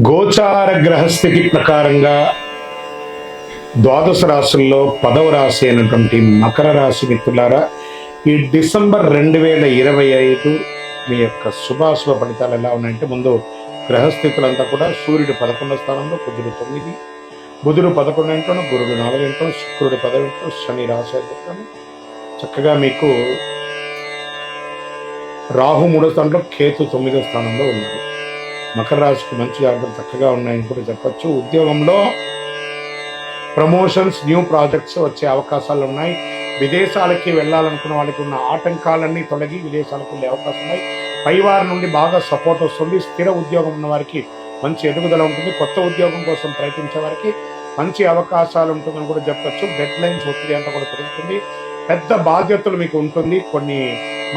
గోచార గ్రహస్థితి ప్రకారంగా ద్వాదశ రాశుల్లో పదవ రాశి అయినటువంటి మకర రాశి మిత్రులారా ఈ డిసెంబర్ రెండు వేల ఇరవై ఐదు మీ యొక్క శుభాశుభ ఫలితాలు ఎలా ఉన్నాయంటే ముందు గ్రహస్థితులంతా కూడా సూర్యుడు పదకొండవ స్థానంలో బుధుడు తొమ్మిది బుధుడు పదకొండు ఇంట్లో గురుడు నాలుగు ఇంట్లో శుక్రుడు పదవి ఇంట్లో శని రాశి అధిపత్యం. చక్కగా మీకు రాహు మూడో స్థానంలో కేతు తొమ్మిదో స్థానంలో ఉన్నాడు మకర రాశికి మంచి జాగ్రత్తలు చక్కగా ఉన్నాయని కూడా చెప్పచ్చు. ఉద్యోగంలో ప్రమోషన్స్ న్యూ ప్రాజెక్ట్స్ వచ్చే అవకాశాలు ఉన్నాయి. విదేశాలకి వెళ్ళాలనుకున్న వాళ్ళకి ఉన్న ఆటంకాలన్నీ తొలగి విదేశాలకు వెళ్ళే అవకాశం ఉన్నాయి. పైవారి నుండి బాగా సపోర్ట్ వస్తుంది. స్థిర ఉద్యోగం ఉన్న వారికి మంచి ఎదుగుదల ఉంటుంది. కొత్త ఉద్యోగం కోసం ప్రయత్నించే వారికి మంచి అవకాశాలు ఉంటుందని కూడా చెప్పచ్చు. డెడ్ లైన్స్ ఒత్తిడి అంతా కూడా పెరుగుతుంది. పెద్ద బాధ్యతలు మీకు ఉంటుంది. కొన్ని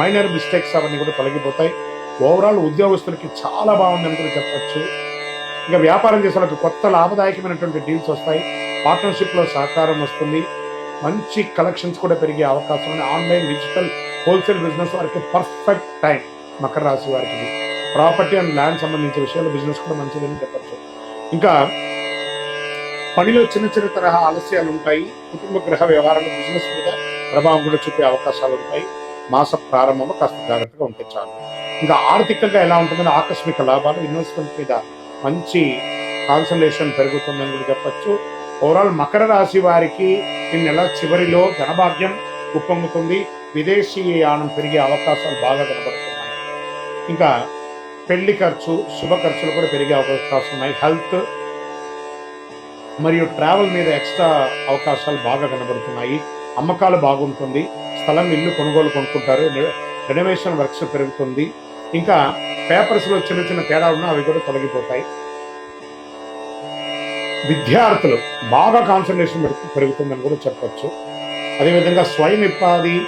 మైనర్ మిస్టేక్స్ అవన్నీ కూడా తొలగిపోతాయి. ఓవరాల్ ఉద్యోగస్తులకి చాలా బాగుందని కూడా చెప్పచ్చు. ఇంకా వ్యాపారం చేసే వాళ్ళకి కొత్త లాభదాయకమైనటువంటి డీల్స్ వస్తాయి. పార్ట్నర్షిప్లో సహకారం వస్తుంది. మంచి కలెక్షన్స్ కూడా పెరిగే అవకాశం ఉంది. ఆన్లైన్ డిజిటల్ హోల్సేల్ బిజినెస్ వారికి పర్ఫెక్ట్ టైం మకర రాశి వారికి. ప్రాపర్టీ అండ్ ల్యాండ్ సంబంధించిన విషయాలు బిజినెస్ కూడా మంచిదని చెప్పచ్చు. ఇంకా పనిలో చిన్న చిన్న తరహా ఆలస్యాలు ఉంటాయి. కుటుంబ గ్రహ వ్యవహారాలు బిజినెస్ మీద ప్రభావం కూడా చూపే అవకాశాలు ఉంటాయి. మాస ప్రారంభంలో కాస్త జాగ్రత్తగా ఉంటే చాలు. ఇంకా ఆర్థికంగా ఎలా ఉంటుందని ఆకస్మిక లాభాలు ఇన్వెస్ట్మెంట్ మీద మంచి కాన్సన్ట్రేషన్ పెరుగుతుందని కూడా చెప్పచ్చు. ఓవరాల్ మకర రాశి వారికి ఈ నెల చివరిలో ధనభాగ్యం ఉప్పొంగుతుంది. విదేశీ యానం పెరిగే అవకాశాలు బాగా కనబడుతున్నాయి. ఇంకా పెళ్ళి ఖర్చు శుభ ఖర్చులు కూడా పెరిగే అవకాశాలు ఉన్నాయి. హెల్త్ మరియు ట్రావెల్ మీద ఎక్స్ట్రా అవకాశాలు బాగా కనబడుతున్నాయి. అమ్మకాలు బాగుంటుంది. స్థలం ఇల్లు కొనుగోలు కొనుక్కుంటారు. రెనోవేషన్ వర్క్స్ పెరుగుతుంది. ఇంకా పేపర్స్లో చిన్న చిన్న తేడా ఉన్నా అవి కూడా తొలగిపోతాయి. విద్యార్థులు బాగా కాన్సన్ట్రేషన్ పెరుగుతుందని కూడా చెప్పచ్చు. అదేవిధంగా స్వయం ఇప్పాది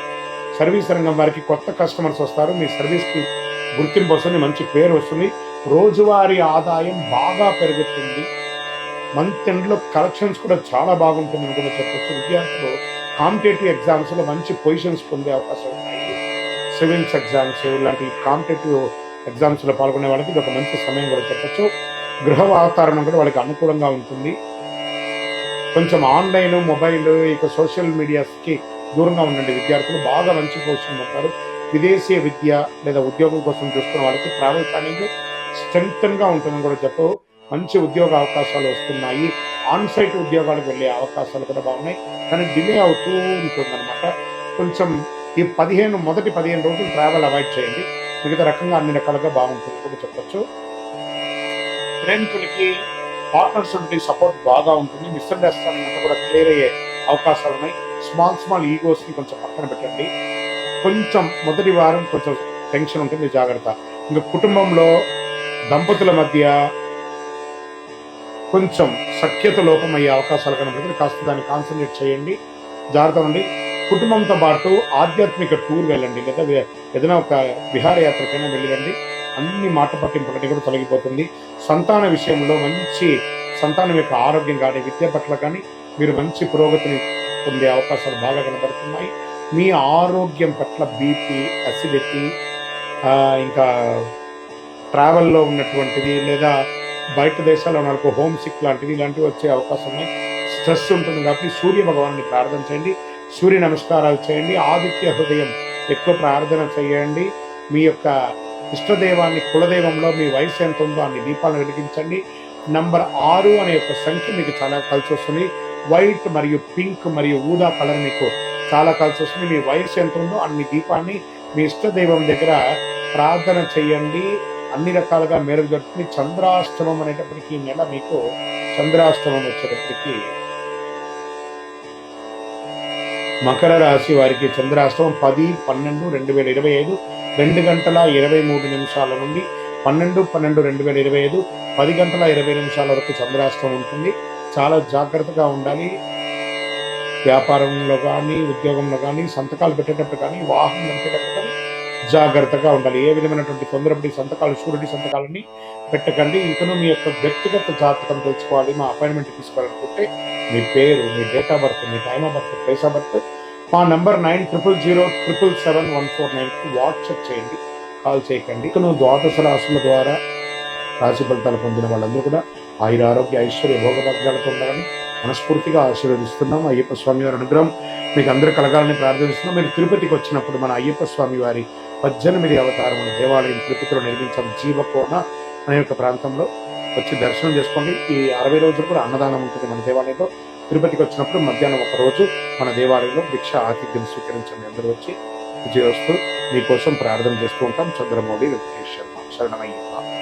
సర్వీస్ రంగం వారికి కొత్త కస్టమర్స్ వస్తారు. మీ సర్వీస్కి గుర్తింపు వస్తుంది మంచి పేరు వస్తుంది. రోజువారీ ఆదాయం బాగా పెరుగుతుంది. మంత్ ఎండ్లో కలెక్షన్స్ కూడా చాలా బాగుంటుందని కూడా చెప్పొచ్చు. విద్యార్థులు కాంపిటేటివ్ ఎగ్జామ్స్లో మంచి పొజిషన్స్ పొందే అవకాశం ఉన్నాయి. సివిల్స్ ఎగ్జామ్స్ ఇలాంటి కాంపిటేటివ్ ఎగ్జామ్స్లో పాల్గొనే వాళ్ళకి ఇది ఒక మంచి సమయం కూడా చెప్పొచ్చు. గృహ వాతావరణం కూడా వాళ్ళకి అనుకూలంగా ఉంటుంది. కొంచెం ఆన్లైన్ మొబైల్ ఇక సోషల్ మీడియాస్కి దూరంగా ఉండండి. విద్యార్థులు బాగా మంచి పొజిషన్ ఉంటారు. విదేశీయ విద్య లేదా ఉద్యోగం కోసం చూస్తున్న వాళ్ళకి ట్రావెల్ ప్లానింగ్ స్ట్రెంగ్త్గా ఉంటుందని కూడా చెప్పు. మంచి ఉద్యోగ అవకాశాలు వస్తున్నాయి. ఆన్ సైట్ ఉద్యోగాలకు వెళ్ళే అవకాశాలు కూడా బాగున్నాయి. కానీ డిలే అవుతూ ఉంటుందన్నమాట. కొంచెం ఈ పదిహేను మొదటి పదిహేను రోజులు ట్రావెల్ అవాయిడ్ చేయండి. మిగతా రకంగా అన్ని రకాలుగా బాగుంటుంది కూడా చెప్పచ్చు. ప్రేమికులకి పార్ట్నర్స్ నుండి సపోర్ట్ బాగా ఉంటుంది. మిస్అండర్స్టాండింగ్ అంతా కూడా క్లియర్ అయ్యే అవకాశాలు ఉన్నాయి. స్మాల్ స్మాల్ ఈగోస్ని కొంచెం పక్కన పెట్టండి. కొంచెం మొదటి వారం కొంచెం టెన్షన్ ఉంటుంది జాగ్రత్త. ఇంకా కుటుంబంలో దంపతుల మధ్య కొంచెం సఖ్యత లోపం అయ్యే అవకాశాలు కనబడుతుంది కాస్త దాన్ని కాన్సన్ట్రేట్ చేయండి. జాగ్రత్త ఉండి కుటుంబంతో పాటు ఆధ్యాత్మిక టూర్ వెళ్ళండి. లేదా ఏదైనా ఒక విహారయాత్రకైనా వెళ్ళండి అన్ని మాట పట్టింపులన్నీ కూడా తొలగిపోతుంది. సంతాన విషయంలో మంచి సంతానం యొక్క ఆరోగ్యం కానీ విద్య పట్ల కానీ మీరు మంచి పురోగతిని పొందే అవకాశాలు బాగా కనబడుతున్నాయి. మీ ఆరోగ్యం పట్ల బీపీ అసిడిటీ ఇంకా ట్రావెల్లో ఉన్నటువంటిది లేదా బయట దేశాల్లో ఉన్న హోమ్ సిక్ లాంటివి ఇలాంటివి వచ్చే అవకాశం ఉన్నాయి. స్ట్రెస్ ఉంటుంది కాబట్టి సూర్య భగవాన్ని ప్రార్థన చేయండి. సూర్య నమస్కారాలు చేయండి. ఆదిత్య హృదయం ఎక్కువ ప్రార్థన చేయండి. మీ యొక్క ఇష్టదైవాన్ని కులదైవంలో మీ వయసు ఎంత ఉందో అన్ని దీపాలను వెలిగించండి. నంబర్ ఆరు అనే యొక్క సంఖ్య మీకు చాలా కలిసి వస్తుంది. వైట్ మరియు పింక్ మరియు ఊదా కలర్ మీకు చాలా కలిసి వస్తుంది. మీ వయసు ఎంత ఉందో అన్ని దీపాన్ని మీ ఇష్టదైవం దగ్గర ప్రార్థన చేయండి. అన్ని రకాలుగా మెరుగు జరుగుతుంది. చంద్రాష్టమం అనేటప్పటికీ నెల మీకు చంద్రాష్టమం వచ్చేటప్పటికి మకర రాశి వారికి చంద్రాష్టమం పది పన్నెండు రెండు వేల ఇరవై ఐదు రెండు గంటల ఇరవై మూడు నిమిషాల నుండి పన్నెండు పన్నెండు రెండు వేల ఇరవై ఐదు పది గంటల ఇరవై నిమిషాల వరకు చంద్రాష్టమం ఉంటుంది. చాలా జాగ్రత్తగా ఉండాలి. వ్యాపారంలో కానీ ఉద్యోగంలో కానీ సంతకాలు పెట్టేటప్పుడు కానీ వాహనం నడిపేటప్పుడు కానీ జాగ్రత్తగా ఉండాలి. ఏ విధమైనటువంటి తొందరపడి సంతకాలు షూరిటీ సంతకాలని పెట్టకండి. ఇతను మీ యొక్క వ్యక్తిగత జాతకం తెలుసుకోవాలి. మా అపాయింట్మెంట్ తీసుకోవాలనుకుంటే మీ పేరు మీ date of birth me time of birth place of birth మా number nine triple zero triple seven one four నైన్కి వాట్సాప్ చేయండి. కాల్ చేయకండి. ఇతను నువ్వు ద్వాదశ రాశుల ద్వారా రాశి ఫలితాలు పొందిన వాళ్ళందరూ కూడా ఆయుర ఆరోగ్య ఐశ్వర్య భోగభాగ్యాలతో ఉండాలని మనస్ఫూర్తిగా ఆశీర్వదిస్తున్నాం. అయ్యప్ప స్వామి వారి అనుగ్రహం మీకు అందరూ కలగాలని ప్రార్థిస్తున్నాం. మీరు తిరుపతికి వచ్చినప్పుడు మన అయ్యప్ప స్వామి వారి పద్దెనిమిది అవతారములు దేవాలయం తిరుపతిలో నిర్మించాం జీవకోన అనే ఒక ప్రాంతంలో వచ్చి దర్శనం చేసుకోండి. ఈ అరవై రోజులు కూడా అన్నదానం ఉంటుంది మన దేవాలయంలో. తిరుపతికి వచ్చినప్పుడు మధ్యాహ్నం ఒక రోజు మన దేవాలయంలో భిక్ష ఆతిథ్యం స్వీకరించండి. అందరూ వచ్చి విజయోస్తు మీకోసం ప్రార్థన చేస్తూ ఉంటాం. చంద్రమౌళి వెంకటేష్ శరణమయ్యప్ప.